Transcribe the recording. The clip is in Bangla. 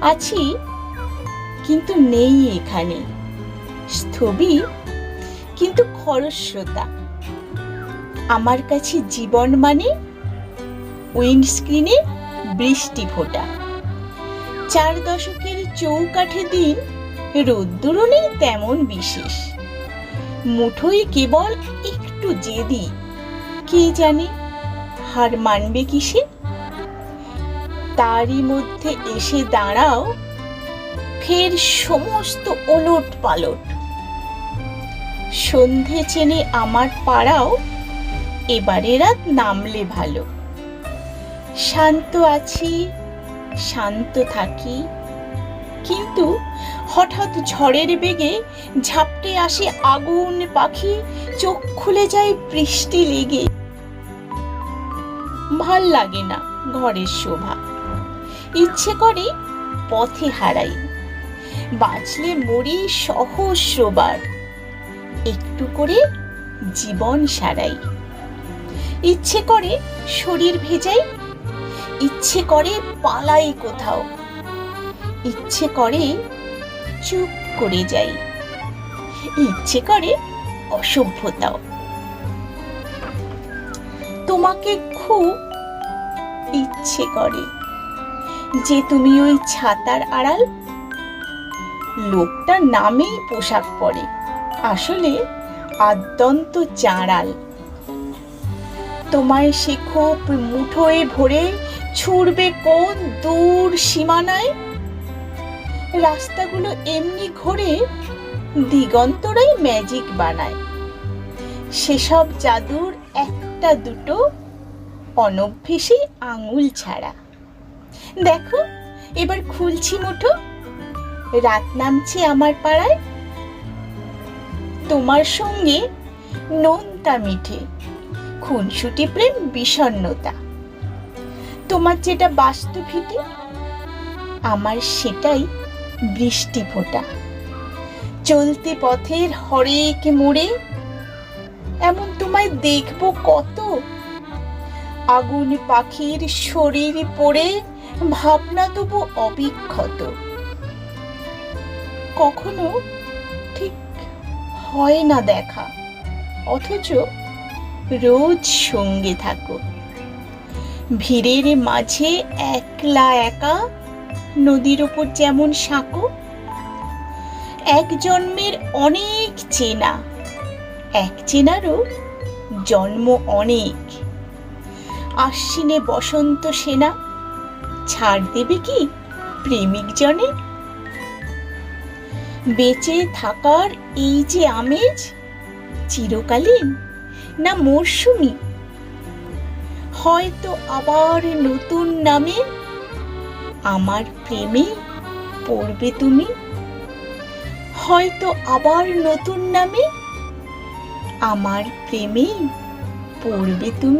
আছি, কিন্তু নেই এখানে। স্থবি কিন্তু খরস্রোতা। আমার কাছে জীবন মানে উইন্ডস্ক্রিনে বৃষ্টি ফোটা। চার দশকের চৌকাঠে দিন রোদ্দুরও নেই তেমন বিশেষ। মুঠোই কেবল একটু জেদি। কে জানে, হার মানবে কিসে? তারই মধ্যে এসে দাঁড়াও। ফের সমস্ত ওলট পালট। সন্ধে চেনে আমার পাড়াও এবারে রাত নামলে ভালো। শান্ত আছি, শান্ত থাকি। কিন্তু হঠাৎ ঝড়ের বেগে ঝাপটে আসে আগুন পাখি, চোখ খুলে যায় বৃষ্টি লেগে। ভালো লাগে না ঘরের শোভা। ইচ্ছে করে পথে হারাই। বাঁচলে মরি সহস্রবার। একটু করে জীবন সারাই। ইচ্ছে করে শরীর ভেজাই। ইচ্ছে করে পালাই কোথাও। ইচ্ছে করে চুপ করে যাই। ইচ্ছে করে অসভ্যতাও। তোমাকে খুব ইচ্ছে করে। যে তুমি ওই ছাতার আড়াল? লোকটা নামেই পোশাক পরে। আসলে আদ্যন্ত চাঁড়াল। তোমায় সে খুব মুঠোয় ভরে ছুড়বে কোন দূর সীমানায়? রাস্তাগুলো এমনি ঘোরে দিগন্তরাই ম্যাজিক বানায়। সেসব জাদুর একটা দুটো অনভ্যেসী আঙুল ছাড়া। দেখো, এবার খুলছি মুঠো। রাত নামছে আমার পাড়ায়। তোমার সঙ্গে নোনতা মিঠে, খুনসুটি প্রেম বিষণ্ণতা তোমার যেটা বাস্তু ভিটে আমার সেটাই বৃষ্টি ফোঁটা। চলতে পথের হরেক মোড়ে, এমন তোমায় দেখব কত? আগুন পাখির শরীর পড়ে, ভাবনা তবু অবিক্ষত। কখনো ঠিক হয় না দেখা, অথচ রোজ সঙ্গে থাকো। ভিড়ের মাঝে একলা একা, নদীর ওপর যেমন সাঁকো এক জন্মের অনেক চেনা, এক চেনারও জন্ম অনেক। আশ্বিনে বসন্ত সেনা। ছাড় দেবে কি প্রেমিক জনে? বেঁচে থাকার এই যে আমেজ, চিরকালীন না মরশুমি হয়তো আবার নতুন নামে আমার প্রেমে পড়বে তুমি। হয়তো আবার নতুন নামে আমার প্রেমে পড়বে তুমি।